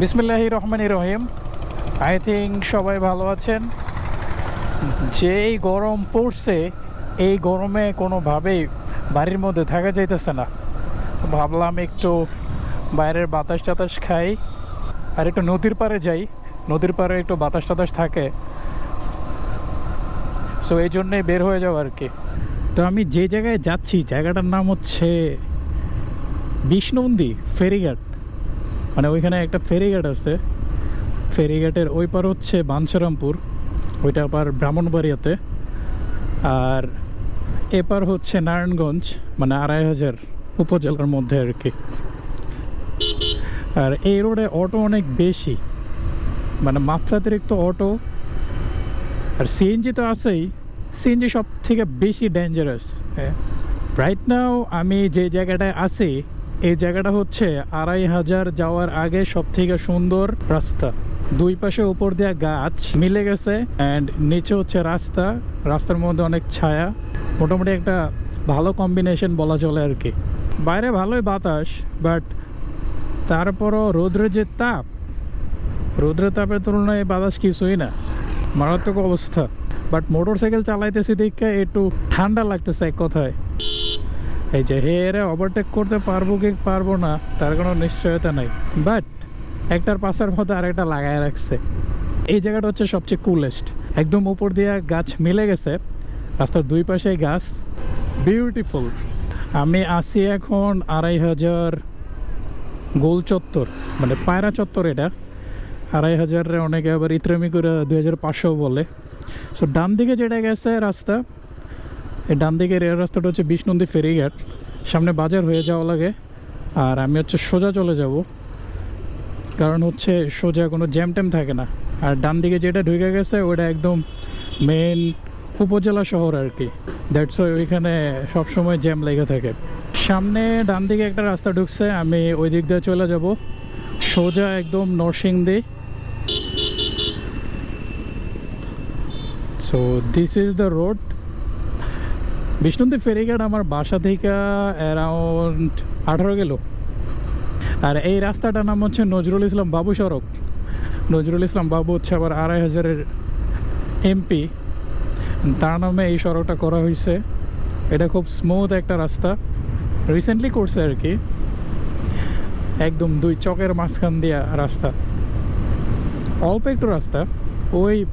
বিসমিল্লাহ রহমান রহিম। I think সবাই ভালো আছেন। যেই গরম পড়ছে, এই গরমে কোনোভাবেই বাড়ির মধ্যে থাকা যাইতেছে না। ভাবলাম একটু বাইরের বাতাস টাতাস খাই, আর একটু নদীর পাড়ে যাই। নদীর পাড়ে একটু বাতাস টাতাস থাকে। সো এই জন্যে বের হয়ে যাও আর কি। তো আমি যে জায়গায় যাচ্ছি, জায়গাটার নাম হচ্ছে বিষ্ণুন্দি ফেরিঘাট। মানে ওইখানে একটা ফেরিঘাট আছে। ফেরিঘাটের ওই পার হচ্ছে বাঞ্ছারামপুর ওইটা আবার ব্রাহ্মণবাড়িয়াতে। আর এপার হচ্ছে নারায়ণগঞ্জ মানে আড়াই হাজার উপজেলার মধ্যে আর কি। আর এই রোডে অটো অনেক বেশি মানে মাত্রাতিরিক্ত অটো। আর সিএনজি তো আছেই, সিএনজি সব থেকে বেশি ডেঞ্জারাস হ্যাঁ রাইট নাও আমি যে জায়গাটায় আছি এই জায়গাটা হচ্ছে আড়াই হাজার যাওয়ার আগে সব থেকে সুন্দর রাস্তা। দুই পাশে উপর দেওয়া গাছ মিলে গেছে অ্যান্ড নিচে হচ্ছে রাস্তা। রাস্তার মধ্যে অনেক ছায়া। মোটামুটি একটা ভালো কম্বিনেশন বলা চলে আর কি। বাইরে ভালোই বাতাস বাট তারপরও রৌদ্রের যে তাপ, রৌদ্রের তাপের তুলনায় বাতাস কিছুই না। মারাত্মক অবস্থা। বাট মোটর সাইকেল চালাইতেছি দেখে একটু ঠান্ডা লাগতেছে এক কথায়। এই যে হে, এরে ওভারটেক করতে পারব কি পারব না, তার কোনো নিশ্চয়তা নাই। বাট একটার পাশের মধ্যে আরেকটা লাগায় রাখছে। এই জায়গাটা হচ্ছে সবচেয়ে কুলেস্ট একদম উপর দিয়ে গাছ মিলে গেছে, রাস্তার দুই পাশে গাছ। বিউটিফুল আমি আসি এখন আড়াই হাজার গোল চত্বর মানে পায়রা চত্বর এটা। আড়াই হাজারে অনেকে আবার ইত্রামি করে দুই হাজার পাঁচশো বলে। সো ডান দিকে যেটা গেছে রাস্তা এই ডান দিকের এই রাস্তাটা হচ্ছে বিষ্ণন্দী ফেরিঘাট। সামনে বাজার হয়ে যাওয়া লাগে। আর আমি হচ্ছে সোজা চলে যাব। কারণ হচ্ছে সোজা কোনো জ্যাম ট্যাম থাকে না। আর ডান দিকে যেটা ঢুকে গেছে, ওটা একদম মেন উপজেলা শহর আর কি। দ্যাটস ওইখানে সবসময় জ্যাম লেগে থাকে। সামনে ডান দিকে একটা রাস্তা ঢুকছে, আমি ওই দিক দিয়ে চলে যাব। সোজা একদম Narsingdi. So this is the road Bishnandi ফেরিঘাট আমার বাসা থেকে অ্যারাউন্ড আঠারো কিলো আর এই রাস্তাটার নাম হচ্ছে নজরুল ইসলাম বাবু সড়ক। নজরুল ইসলাম বাবু হচ্ছে আবার আড়াই হাজারের এমপি। তার নামে এই সড়কটা করা হয়েছে। এটা খুব স্মুথ একটা রাস্তা। রিসেন্টলি করছে আর কি। একদম দুই চকের মাঝখান দিয়া রাস্তা। অল্প একটু রাস্তা। ওই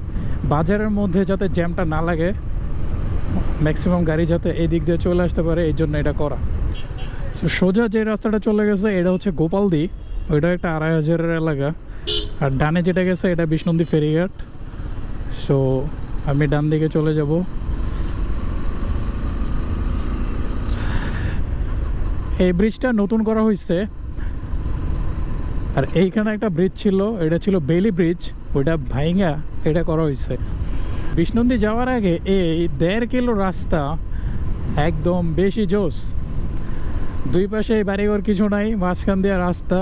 বাজারের মধ্যে যাতে জ্যামটা না লাগে ম্যাক্সিমাম গাড়ি যাতে এই দিক দিয়ে চলে আসতে পারে, এই জন্য এটা করা। সো সোজা যে রাস্তাটা চলে গেছে, এটা হচ্ছে গোপালদি। ওইটা একটা আড়াই হাজারের এলাকা। আর ডানে যেটা গেছে, এটা বিষ্ণন্দী ফেরিঘাট। সো আমি ডান দিকে চলে যাব। এই ব্রিজটা নতুন করা হয়েছে। আর এইখানে একটা ব্রিজ ছিল, এটা ছিল বেলি ব্রিজ ওইটা ভাইঙ্গা, এটা করা হয়েছে। বিষ্ণন্দী যাওয়ার আগে এই দেড় কিলো রাস্তা একদম বেশি জোস। দুই পাশে বাড়িঘর কিছু নাই, মাঝখান দিয়ে রাস্তা।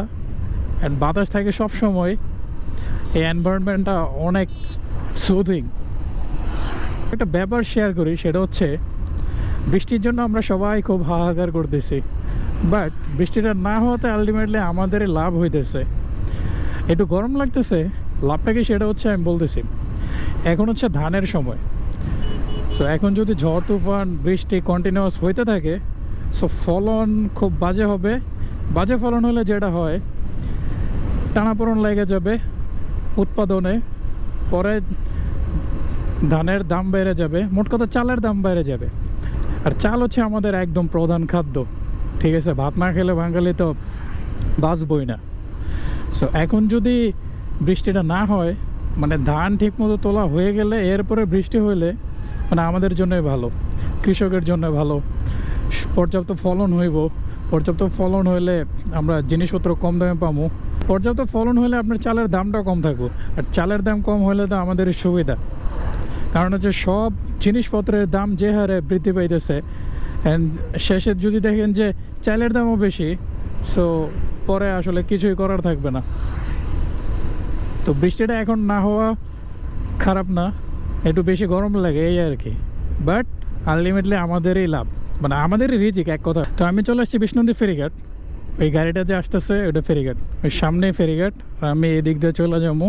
অ্যান্ড বাতাস থাকে সব সময় এই এনভায়রনমেন্টটা অনেক সুদিং একটা ব্যাপার শেয়ার করি, সেটা হচ্ছে বৃষ্টির জন্য আমরা সবাই খুব হাহাকার করতেছি। বাট বৃষ্টিটা না হওয়াতে আলটিমেটলি আমাদের লাভ হইতেছে। একটু গরম লাগতেছে। লাভটা কি সেটা হচ্ছে আমি বলতেছি। এখন হচ্ছে ধানের সময়। সো এখন যদি ঝড় তুফান, বৃষ্টি কন্টিনিউয়াস হইতে থাকে সো ফলন খুব বাজে হবে। বাজে ফলন হলে যেটা হয়, টানাপোড়ন লেগে যাবে উৎপাদনে, পরে ধানের দাম বেড়ে যাবে। মোট কথা চালের দাম বেড়ে যাবে। আর চাল হচ্ছে আমাদের একদম প্রধান খাদ্য। ঠিক আছে, ভাত না খেলে বাঙালি তো বাঁচবই না। সো এখন যদি বৃষ্টিটা না হয় মানে ধান ঠিকমতো তোলা হয়ে গেলে এরপরে বৃষ্টি হইলে মানে আমাদের জন্যই ভালো, কৃষকের জন্য ভালো। পর্যাপ্ত ফলন হইব, পর্যাপ্ত ফলন হইলে আমরা জিনিসপত্র কম দামে পাবো পর্যাপ্ত ফলন হলে আপনার চালের দামটা কম থাকব। আর চালের দাম কম হলে তো আমাদের সুবিধা। কারণ হচ্ছে সব জিনিসপত্রের দাম যে হারে বৃদ্ধি পাইতেছে অ্যান্ড শেষে যদি দেখেন যে চালের দামও বেশি সো পরে আসলে কিছুই করার থাকবে না। তো বৃষ্টিটা এখন না হওয়া খারাপ না, একটু বেশি গরম লাগে এই আর কি। বাট আলটিমেটলি আমাদেরই লাভ মানে আমাদেরই রিজিক, এক কথা। তো আমি চলে আসছি বিষ্ণুন্দী ফেরিঘাট। ওই গাড়িটা যে আসতেছে ওটা ফেরিঘাট। ওই সামনে ফেরিঘাট। আর আমি এদিক দিয়ে চলে যাব।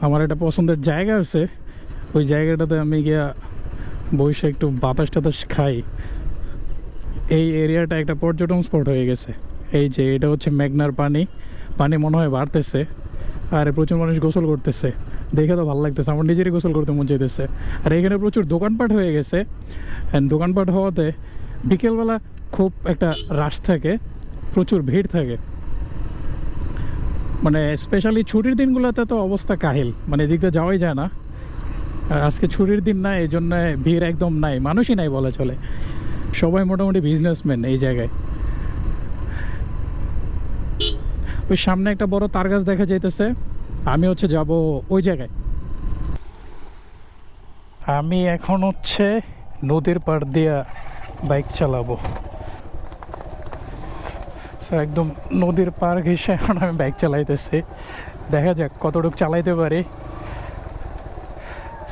আমার একটা পছন্দের জায়গা আছে। ওই জায়গাটাতে আমি গিয়া বসে একটু বাতাস টাতাস খাই। এই এরিয়াটা একটা পর্যটন স্পট হয়ে গেছে। এই যে এটা হচ্ছে মেঘনার পানি। পানি মনে হয় বাড়তেছে। আর প্রচুর মানুষ গোসল করতেছে। দেখে তো ভালো লাগতেছে, আমার নিজেরই গোসল করতে মন চাইতেছে। আর এখানে প্রচুর দোকানপাট হয়ে গেছে। দোকানপাট হওয়াতে বিকেলবেলা খুব একটা রাশ থাকে, প্রচুর ভিড় থাকে। মানে স্পেশালি ছুটির দিনগুলোতে তো অবস্থা কাহিল মানে এদিক দিয়ে যাওয়াই যায় না। আজকে ছুটির দিন না, এই জন্য ভিড় একদম নাই, মানুষই নাই বলা চলে। সবাই মোটামুটি বিজনেসম্যান এই জায়গায়। ওই সামনে একটা বড় তার গাছ দেখা যাইতেছে। আমি হচ্ছে যাব ওই জায়গায়। আমি এখন হচ্ছে নদীর পাড় দিয়া বাইক চালাবো। একদম নদীর পার ঘেসে এখন আমি বাইক চালাইতেছি। দেখা যাক কতটুকু চালাইতে পারি।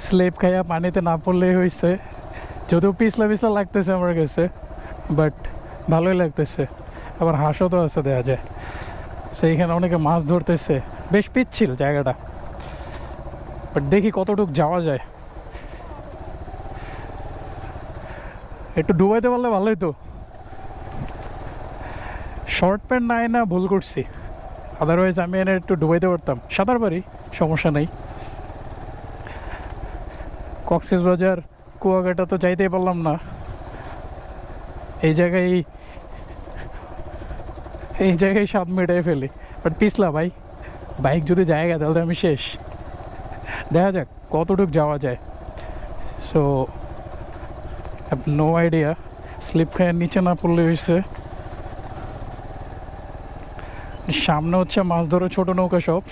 স্লেপ খাইয়া পানিতে না পড়লেই হয়েছে যদিও পিছলা পিছলা লাগতেছে আমার কাছে বাট ভালোই লাগতেছে। আবার হাঁসও তো আছে দেখা যায়। সেইখানে অনেকে মাছ ধরতেছে। বেশ পিচ্ছিল জায়গাটা। বাট দেখি কতটুক যাওয়া যায়। একটু ডুবাইতে পারলে ভালোই তো। শর্ট প্যান্ট নাই না ভুল করছি। আদারওয়াইজ আমি এনে একটু ডুবাইতে পারতাম। সাঁতার পারি, সমস্যা নেই। কক্সিস বাজার কুয়াকাটা তো যাইতেই পারলাম না। এই জায়গায় এই জায়গায় স্বাদ মেটাই ফেলি। বাট পিছলা ভাই। বাইক যদি জায়গা, তাহলে আমি শেষ। দেখা যাক কতটুক যাওয়া যায়। সো নো আইডিয়া স্লিপ খায় নিচে না পড়লে হয়েছে সামনে হচ্ছে মাছ ধরো ছোট নৌকা সব।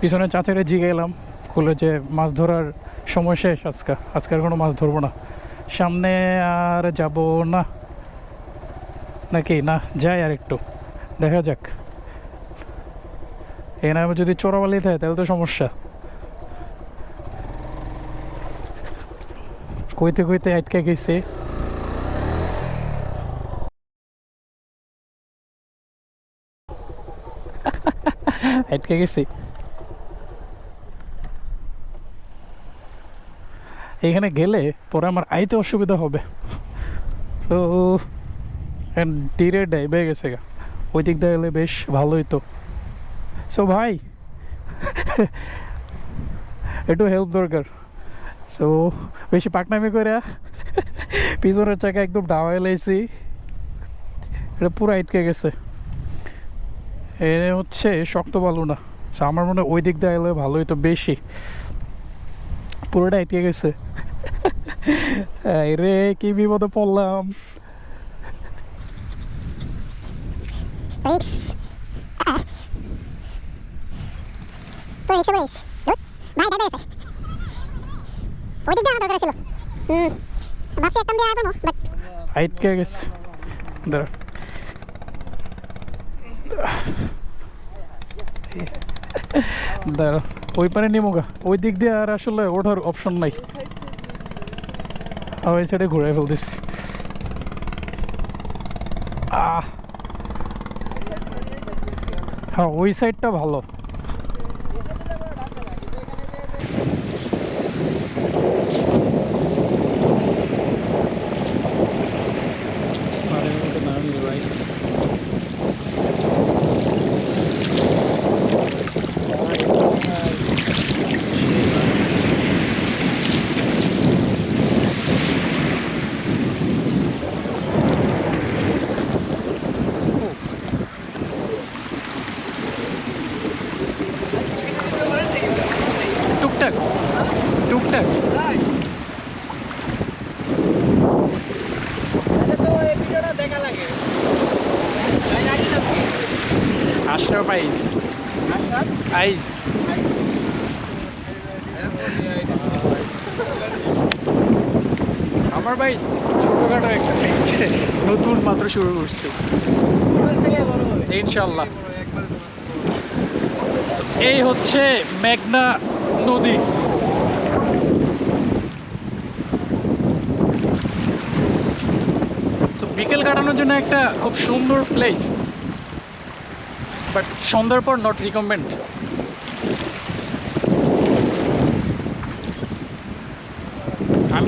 পিছনে চাচারে জিগেলাম খুলে যে মাছ ধরার সময় শেষ আজকে। আজকে আর কোনো মাছ ধরবো না। সামনে আর যাব না। নাকি? না যাই আর একটু দেখা যাক। এই নামে যদি চোরাবালি থাকে, তাহলে তো সমস্যা। কইতে কইতে আটকে গেছে। আটকে গেছি। এখানে গেলে পরে আমার আইতে অসুবিধা হবে। তো ডিরে ডাইবে গেছে গা। ওই দিক দিয়ে গেলে বেশ ভালোই তো সো ভাই একটু হেল্প দরকার। সো বেশি পাকনামি করে পিছনের চাকা একদম ডাওয়াই লাইছি। এটা পুরো আটকে গেছে। এ হচ্ছে শক্ত বালু না। So, আমার মনে ওই দিক দিয়ে এলে ভালোই তো বেশি। পুরোটা আটকে গেছে। রে কি বিপদে পড়লাম। Ah. Brakes, brakes. Good. ভাই দাদা আছে ওই দিক দিয়ে আমার দরকার ছিল হুম ভাবছি একটা দিয়ে আবার বাট আটকে গেছে দাঁড়া দাঁড়া ওই পারে নিমোগা ওই দিক দিয়ে আর আসলে ওঠার অপশন নাই। আমি এই সাইডে ঘুরে ফেলতেছি। আহ। হ্যাঁ ওই সাইডটা ভালো আরে ওটা নামি রে ভাই টুকটাক টুকটাক আশরাফ আইস আইস। আমার ভাই ছোটখাটো একটা পেয়েছে নতুন মাত্র শুরু করছে। ইনশাল্লাহ। এই হচ্ছে মেঘনা নদী। বিকেল কাটানোর জন্য একটা খুব সুন্দর প্লেস বাট সন্ধ্যার পর নট রিকমেন্ড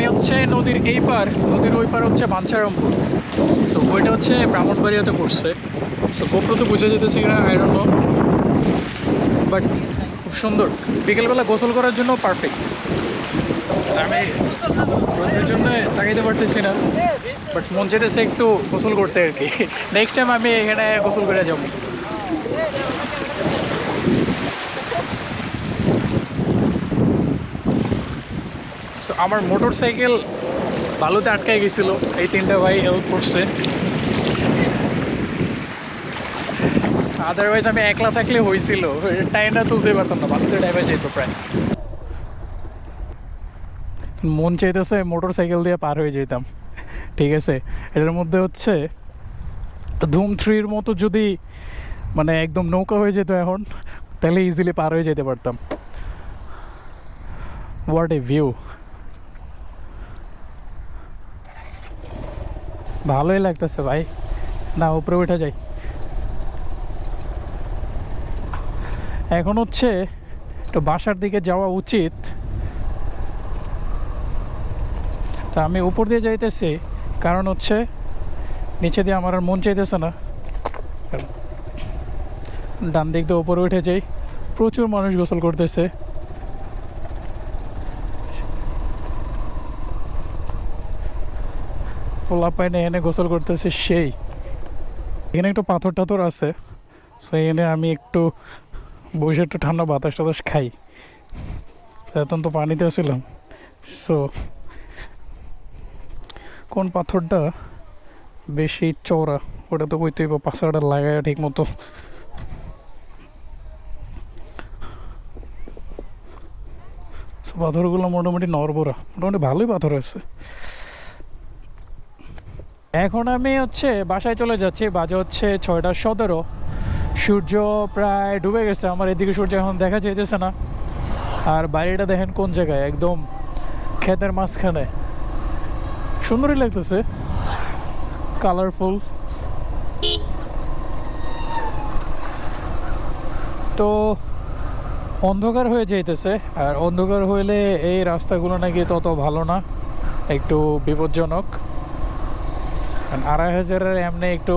আমি হচ্ছে নদীর এই পার, নদীর ওই পার হচ্ছে বাঞ্ছারামপুর। সো ওইটা হচ্ছে ব্রাহ্মণবাড়িয়াতে পড়ছে। সো গোপ্র তো বুঝে যেতেছে কিনা আইরন বাট খুব সুন্দর। বিকেলবেলা গোসল করার জন্য পারফেক্ট আমি রোদের জন্য তাকাইতে পারতেছি না। বাট মন যেতেছে একটু গোসল করতে আর কি। নেক্সট টাইম আমি এখানে গোসল করে যাব। আমার মোটর সাইকেল বালুতে আটকাই গেছিল। এই তিনটা ভাই হেল্প করছে। আদারওয়াইজ আমি একলা থাকলে হয়েছিল টাইমটা তুলতে পারতাম না, বালুতে ডাইভে যেত প্রায়। মন চাইতেছে মোটর সাইকেল দিয়ে পার হয়ে যেতাম। ঠিক আছে? এটার মধ্যে হচ্ছে ধুম থ্রির মতো যদি মানে একদম নৌকা হয়ে যেত এখন, তাহলে ইজিলি পার হয়ে যেতে পারতাম। হোয়াট এ ভিউ ভালোই লাগতেছে ভাই। না, উপরে উঠে যাই। এখন হচ্ছে একটু বাসার দিকে যাওয়া উচিত। তা আমি উপর দিয়ে যাইতেছি, কারণ হচ্ছে নিচে দিয়ে আমার আর মন চাইতেছে না। ডান দিক দিয়ে উপরে উঠে যাই, প্রচুর মানুষ গোসল করতেছে। পোলা পাইনে এনে গোসল করতেছে সেই। এখানে একটু পাথর টাথর আছে সো এখানে আমি একটু বসে একটু ঠান্ডা বাতাস টাতাস খাই। এখন তো পানিতে ছিলাম সো কোন পাথরটা বেশি চওড়া, ওটা তো কইতেই বা পাশাটা লাগায় ঠিক মতো পাথরগুলো মোটামুটি নরবরা, মোটামুটি ভালোই পাথর আছে। এখন আমি হচ্ছে বাসায় চলে যাচ্ছি, বাজে হচ্ছে ছয়টা সতেরো। সূর্য প্রায় ডুবে গেছে, আমার এদিকে সূর্য এখন দেখা যাইতেছে না। আর বাড়িটা দেখেন কোন জায়গায়, একদম ক্ষেতের মাঝখানে। সুন্দরই লাগতেছে। কালারফুল তো অন্ধকার হয়ে যাইতেছে, আর অন্ধকার হইলে এই রাস্তাগুলো নাকি তত ভালো না, একটু বিপজ্জনক। আড়াই হাজারের এমনি একটু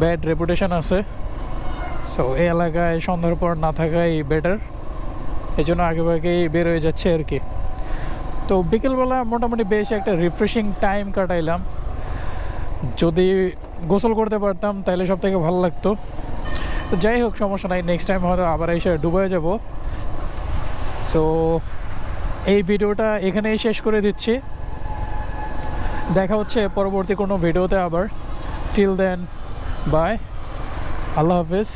ব্যাড রেপুটেশন আছে। সো এই এলাকায় সন্ধ্যার পর না থাকাই বেটার এই জন্য আগে আগেই বের হয়ে যাচ্ছে আর কি। তো বিকেলবেলা মোটামুটি বেশ একটা রিফ্রেশিং টাইম কাটাইলাম। যদি গোসল করতে পারতাম, তাহলে সব থেকে ভালো লাগতো। তো যাই হোক, সমস্যা নাই নেক্সট টাইম হয়তো আবার এসে ডুবে যাব। সো এই ভিডিওটা এখানেই শেষ করে দিচ্ছি। দেখা হচ্ছে পরবর্তী কোনো ভিডিওতে আবার। টিল দেন বাই আল্লাহ হাফিজ।